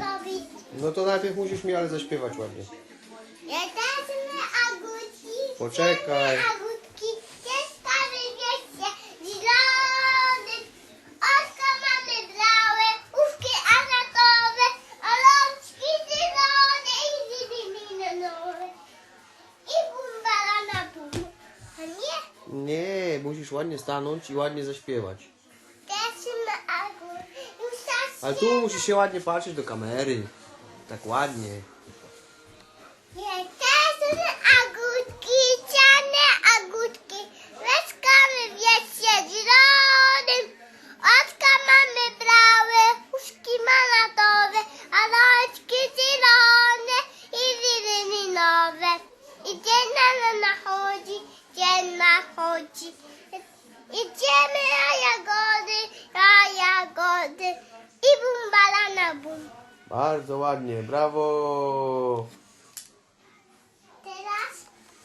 zrobić. No to najpierw musisz mi ale zaśpiewać ładnie. Agutki. Poczekaj. Jesteśmy agutki. Ciekawy wieście. Zielony. Oczka mamy anatowe. Olączki zielone i. I bumbala na pół. A nie? Nie, musisz ładnie stanąć i ładnie zaśpiewać. Ale tu musisz się ładnie patrzeć do kamery. Tak ładnie. Jesteśmy agutki, ciane agutki, leskamy wieście zielonym, oczka mamy brałe, uszki manatowe, a noczki zielone i wielinowe. I dzień na nachodzi, dzień nachodzi. Idziemy na jagody, na jagody i bumbala na bum. Bardzo ładnie, brawo!